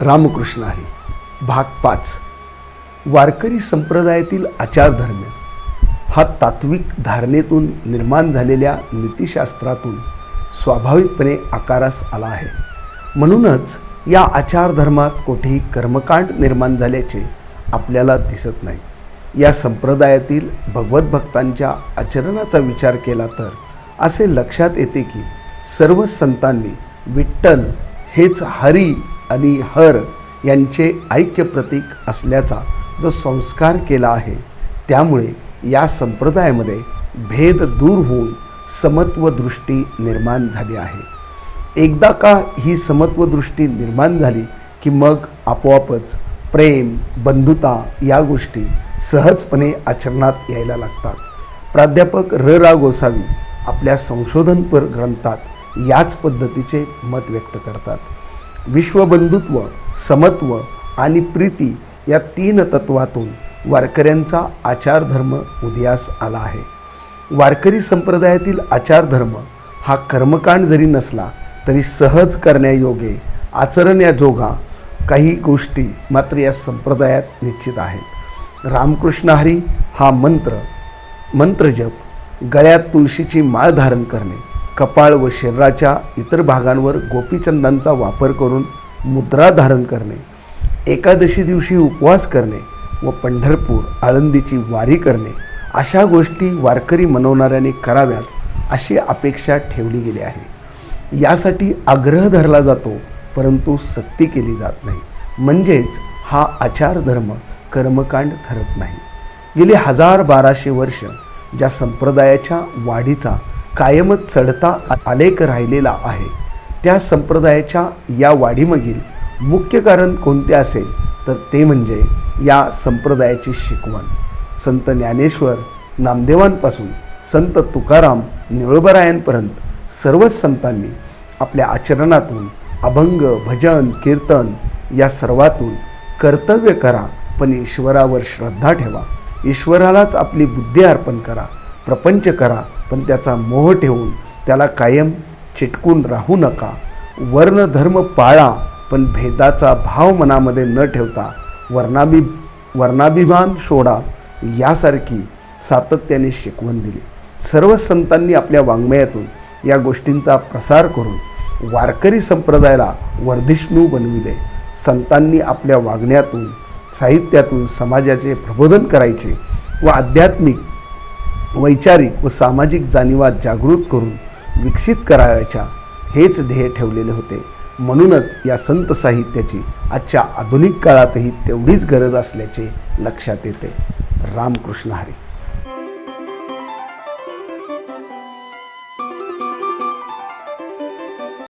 रामकृष्ण हरी भाग पाच. वारकरी संप्रदायातील आचारधर्म. हा तात्विक धारणेतून निर्माण झालेल्या नीतिशास्त्रातून स्वाभाविकपणे आकारास आला आहे. म्हणूनच या आचारधर्मात कोठेही कर्मकांड निर्माण झाल्याचे आपल्याला दिसत नाही. या संप्रदायातील भगवत भक्तांच्या आचरणाचा विचार केला तर असे लक्षात येते की सर्व संतांनी विठ्ठल हेच हरी आणि हर यांचे ऐक्य प्रतीक असल्याचा जो संस्कार केला आहे त्यामुळे या संप्रदायामध्ये भेद दूर होऊन समत्वदृष्टी निर्माण झाली आहे. एकदा का ही समत्वदृष्टी निर्माण झाली की मग आपोआपच प्रेम बंधुता या गोष्टी सहजपणे आचरणात यायला लागतात. प्राध्यापक र. रा. गोसावी आपल्या संशोधनपर ग्रंथात याच पद्धतीचे मत व्यक्त करतात. विश्वबंधुत्व समत्व आणि प्रीती या तीन तत्वातून वारकऱ्यांचा आचारधर्म उदयास आला आहे. वारकरी संप्रदायातील आचारधर्म हा कर्मकांड जरी नसला तरी सहज करण्यायोगे आचरण्याजोगा काही गोष्टी मात्र या संप्रदायात निश्चित आहेत. रामकृष्ण हरी हा मंत्र मंत्रजप गळ्यात तुळशीची माळ धारण करणे कपाळ व शरीराच्या इतर भागांवर गोपीचंदांचा वापर करून मुद्रा धारण करणे एकादशी दिवशी उपवास करणे व पंढरपूर आळंदीची वारी करणे अशा गोष्टी वारकरी मनवणाऱ्याने कराव्यात अशी अपेक्षा ठेवली गेली आहे. यासाठी आग्रह धरला जातो परंतु सक्ती केली जात नाही. म्हणजेच हा आचारधर्म कर्मकांड ठरत नाही. गेली हजार बाराशे वर्ष ज्या संप्रदायाच्या वाढीचा कायमच चढता आलेख राहिलेला आहे. त्या संप्रदायाच्या या वाढीमागील मुख्य कारण कोणते असेल? तर ते म्हणजे या संप्रदायाची शिकवण. संत ज्ञानेश्वर नामदेवांपासून संत तुकाराम निळोबरायांपर्यंत सर्वच संतांनी आपल्या आचरणातून अभंग भजन कीर्तन या सर्वातून कर्तव्य करा पण ईश्वरावर श्रद्धा ठेवा. ईश्वरालाच आपली बुद्धी अर्पण करा प्रपंच करा पण त्याचा मोह ठेवून त्याला कायम चिटकून राहू नका. वर्ण धर्म पाळा पण भेदाचा भाव मनामध्ये न ठेवता वर्णाभि वर्णाभिमान सोडा यासारखी सातत्याने शिकवण दिली. सर्व संतांनी आपल्या वाङ्मयातून या गोष्टींचा प्रसार करून वारकरी संप्रदायाला वर्धिष्णू बनविले. संतांनी आपल्या वागण्यातून साहित्यातून समाजाचे प्रबोधन करायचे व आध्यात्मिक वैचारिक व सामाजिक जाणीवा जागृत करून विकसित करावयाच्या हेच ध्येय ठेवलेले होते. म्हणूनच या संत साहित्याची आजच्या आधुनिक काळातही तेवढीच गरज असल्याचे लक्षात येते. रामकृष्ण हरी.